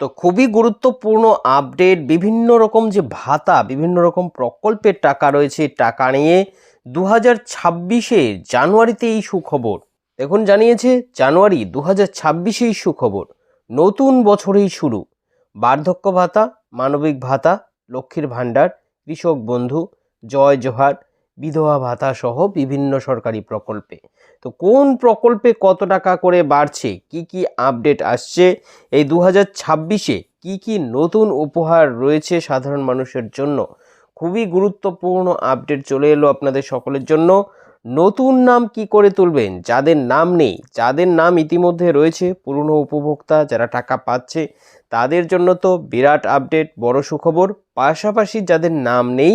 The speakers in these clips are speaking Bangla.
তো খুবই গুরুত্বপূর্ণ আপডেট বিভিন্ন রকম যে ভাতা, বিভিন্ন রকম প্রকল্পের টাকা রয়েছে, টাকা নিয়ে দু হাজার ছাব্বিশে জানুয়ারিতে এই সুখবর। দেখুন, জানিয়েছে জানুয়ারি দু হাজার ছাব্বিশেই সুখবর। নতুন বছরেই শুরু। বার্ধক্য ভাতা, মানবিক ভাতা, লক্ষ্মীর ভাণ্ডার, কৃষক বন্ধু, জয় জোহার বিধবা ভাতা সহ বিভিন্ন সরকারি প্রকল্পে। তো কোন প্রকল্পে কত টাকা করে বাড়ছে? কি কি আপডেট আসছে? এই দু হাজার ছাব্বিশে কী কী নতুন উপহার রয়েছে সাধারণ মানুষের জন্য? খুবই গুরুত্বপূর্ণ আপডেট চলে এলো আপনাদের সকলের জন্য। নতুন নাম কি করে তুলবেন? যাদের নাম নেই, যাদের নাম ইতিমধ্যে রয়েছে, পুরনো উপভোক্তা যারা টাকা পাচ্ছে, তাদের জন্য তো বিরাট আপডেট, বড় সুখবর। পাশাপাশি যাদের নাম নেই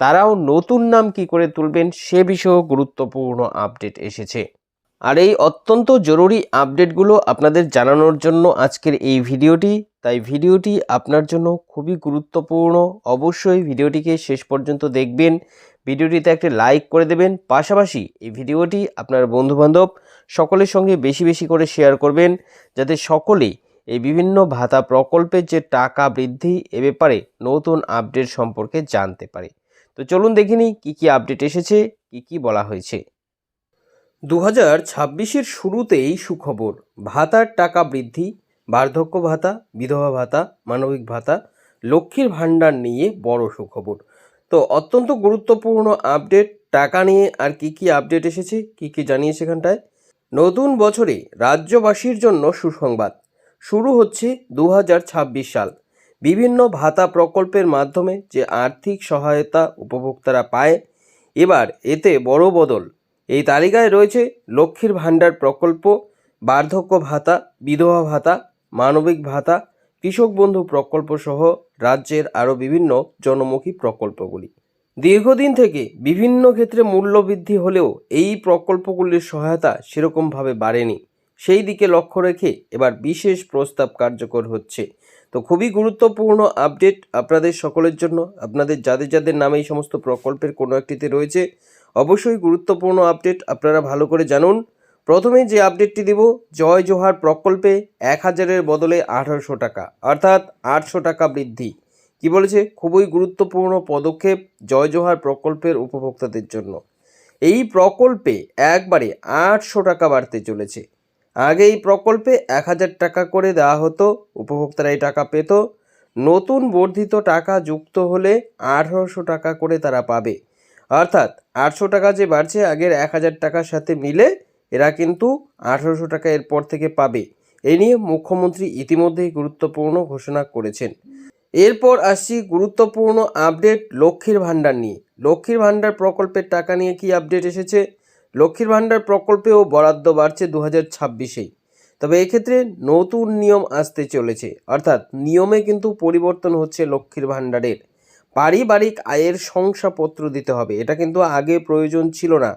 তারাও নতুন নাম কি করে তুলবেন সে বিষয়েও গুরুত্বপূর্ণ আপডেট এসেছে। আর এই অত্যন্ত জরুরি আপডেটগুলো আপনাদের জানানোর জন্য আজকের এই ভিডিওটি, তাই ভিডিওটি আপনার জন্য খুবই গুরুত্বপূর্ণ। অবশ্যই ভিডিওটিকে শেষ পর্যন্ত দেখবেন, ভিডিওটিতে একটি লাইক করে দেবেন, পাশাপাশি এই ভিডিওটি আপনার বন্ধুবান্ধব সকলের সঙ্গে বেশি বেশি করে শেয়ার করবেন, যাতে সকলেই এই বিভিন্ন ভাতা প্রকল্পের যে টাকা বৃদ্ধি এ ব্যাপারে নতুন আপডেট সম্পর্কে জানতে পারে। তো চলুন দেখিনি কী কী আপডেট এসেছে, কী কী বলা হয়েছে। দু হাজার ছাব্বিশের শুরুতেই সুখবর। ভাতার টাকা বৃদ্ধি, বার্ধক্য ভাতা, বিধবা ভাতা, মানবিক ভাতা, লক্ষ্মীর ভাণ্ডার নিয়ে বড় সুখবর। তো অত্যন্ত গুরুত্বপূর্ণ আপডেট টাকা নিয়ে আর কি কি আপডেট এসেছে, কি কি জানিয়ে সেখানটায়? নতুন বছরে রাজ্যবাসীর জন্য সুসংবাদ। শুরু হচ্ছে দু হাজার ছাব্বিশ সাল। বিভিন্ন ভাতা প্রকল্পের মাধ্যমে যে আর্থিক সহায়তা উপভোক্তারা পায়, এবার এতে বড় বদল। এই তালিকায় রয়েছে লক্ষ্মীর ভাণ্ডার প্রকল্প, বার্ধক্য ভাতা, বিধবা ভাতা, মানবিক ভাতা, কৃষক বন্ধু প্রকল্প সহ রাজ্যের আরও বিভিন্ন জনমুখী প্রকল্পগুলি। দীর্ঘদিন থেকে বিভিন্ন ক্ষেত্রে মূল্যবৃদ্ধি হলেও এই প্রকল্পগুলির সহায়তা সেরকমভাবে বাড়েনি। সেই দিকে লক্ষ্য রেখে এবার বিশেষ প্রস্তাব কার্যকর হচ্ছে। তো খুবই গুরুত্বপূর্ণ আপডেট আপনাদের সকলের জন্য। আপনাদের যাদের যাদের নামে এই সমস্ত প্রকল্পের কোনো একটিতে রয়েছে, অবশ্যই গুরুত্বপূর্ণ আপডেট আপনারা ভালো করে জানুন। প্রথমে যে আপডেটটি দিব, জয় জোহার প্রকল্পে এক হাজারের বদলে আঠারোশো টাকা, অর্থাৎ আটশো টাকা বৃদ্ধি। কি বলেছে? খুবই গুরুত্বপূর্ণ পদক্ষেপ জয় জোহার প্রকল্পের উপভোক্তাদের জন্য। এই প্রকল্পে একবারে আটশো টাকা বাড়তে চলেছে। আগে এই প্রকল্পে এক হাজার টাকা করে দেওয়া হতো, উপভোক্তারা এই টাকা পেত। নতুন বর্ধিত টাকা যুক্ত হলে আঠারোশো টাকা করে তারা পাবে। অর্থাৎ আটশো টাকা যে বাড়ছে, আগের এক হাজার টাকার সাথে মিলে এরা কিন্তু আঠারোশো টাকা এরপর থেকে পাবে। এ নিয়ে মুখ্যমন্ত্রী ইতিমধ্যেই গুরুত্বপূর্ণ ঘোষণা করেছেন। এরপর আসছি গুরুত্বপূর্ণ আপডেট লক্ষ্মীর ভাণ্ডার নিয়ে। লক্ষ্মীর ভাণ্ডার প্রকল্পের টাকা নিয়ে কি আপডেট এসেছে? লক্ষ্মীর ভাণ্ডার প্রকল্পেও বরাদ্দ বাড়ছে দু হাজার ছাব্বিশেই। তবে এক্ষেত্রে নতুন নিয়ম আসতে চলেছে। অর্থাৎ নিয়মে কিন্তু পরিবর্তন হচ্ছে লক্ষ্মীর ভাণ্ডারের। পারিবারিক আয়ের শংসাপত্র দিতে হবে। এটা কিন্তু আগে প্রয়োজন ছিল না।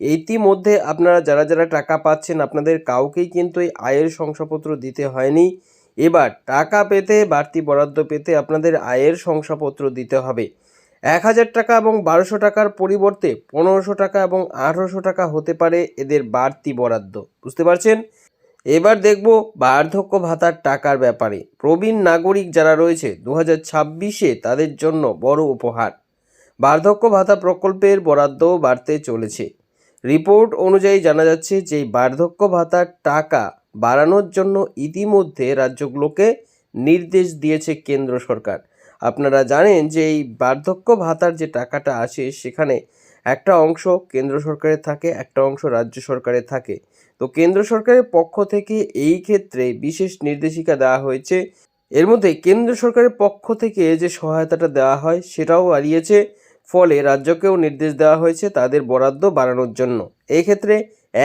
ইতিমধ্যে আপনারা যারা যারা টাকা পাচ্ছেন, আপনাদের কাউকেই কিন্তু এই আয়ের শংসাপত্র দিতে হয়নি। এবার টাকা পেতে, বাড়তি বরাদ্দ পেতে আপনাদের আয়ের শংসাপত্র দিতে হবে। এক হাজার টাকা এবং বারোশো টাকার পরিবর্তে পনেরোশো টাকা এবং আঠারোশো টাকা হতে পারে এদের বাড়তি বরাদ্দ। বুঝতে পারছেন? এবার দেখব বার্ধক্য ভাতার টাকার ব্যাপারে। প্রবীণ নাগরিক যারা রয়েছে দু হাজার ছাব্বিশে তাদের জন্য বড় উপহার। বার্ধক্য ভাতা প্রকল্পের বরাদ্দ বাড়তে চলেছে। রিপোর্ট অনুযায়ী জানা যাচ্ছে যে, বার্ধক্য ভাতার টাকা বাড়ানোর জন্য ইতিমধ্যে রাজ্যগুলোকে নির্দেশ দিয়েছে কেন্দ্র সরকার। আপনারা জানেন যে এই বার্ধক্য ভাতার যে টাকাটা আসে সেখানে একটা অংশ কেন্দ্র সরকারের থাকে, একটা অংশ রাজ্য সরকারের থাকে। তো কেন্দ্র সরকারের পক্ষ থেকে এই ক্ষেত্রে বিশেষ নির্দেশিকা দেওয়া হয়েছে। এর মধ্যে কেন্দ্র সরকারের পক্ষ থেকে যে সহায়তাটা দেওয়া হয় সেটাও বাড়িয়েছে। ফলে রাজ্যকেও নির্দেশ দেওয়া হয়েছে তাদের বরাদ্দ বাড়ানোর জন্য। এই ক্ষেত্রে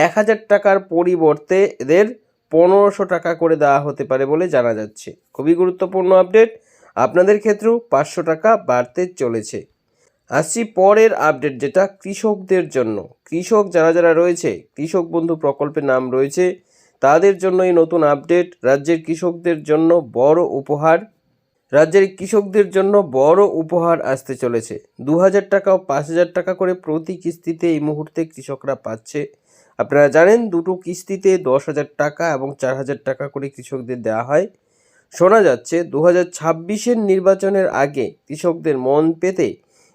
এক হাজার টাকার পরিবর্তে এদের পনেরোশো টাকা করে দেওয়া হতে পারে বলে জানা যাচ্ছে। খুবই গুরুত্বপূর্ণ আপডেট। আপনাদের ক্ষেত্রেও পাঁচশো টাকা বাড়তে চলেছে। আসছি পরের আপডেট যেটা কৃষকদের জন্য। কৃষক যারা যারা রয়েছে, কৃষক বন্ধু প্রকল্পের নাম রয়েছে, তাদের জন্য এই নতুন আপডেট। রাজ্যের কৃষকদের জন্য বড় উপহার। রাজ্যের কৃষকদের জন্য বড় উপহার আসতে চলেছে। দু হাজার টাকা ও পাঁচ হাজার টাকা করে প্রতি কিস্তিতে এই মুহূর্তে কৃষকরা পাচ্ছে। আপনারা জানেন, দুটো কিস্তিতে দশ হাজার টাকা এবং চার হাজার টাকা করে কৃষকদের দেওয়া হয়। শোনা যাচ্ছে দু হাজার নির্বাচনের আগে কৃষকদের মন পেতে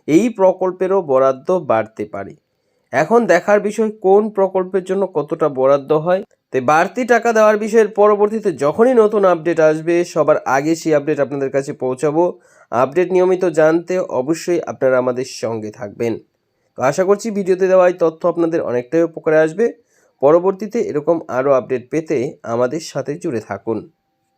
এই প্রকল্পেরও বরাদ্দ বাড়তে পারে। এখন দেখার বিষয়, কোন প্রকল্পের জন্য কতটা বরাদ্দ হয়? তাই বাড়তি টাকা দেওয়ার বিষয়ের পরবর্তীতে যখনই নতুন আপডেট আসবে, সবার আগে সেই আপডেট আপনাদের কাছে পৌঁছাবো। আপডেট নিয়মিত জানতে অবশ্যই আপনারা আমাদের সঙ্গে থাকবেন। তো আশা করছি ভিডিওতে দেওয়া এই তথ্য আপনাদের অনেকটাই উপকারে আসবে। পরবর্তীতে এরকম আরও আপডেট পেতে আমাদের সাথে জুড়ে থাকুন।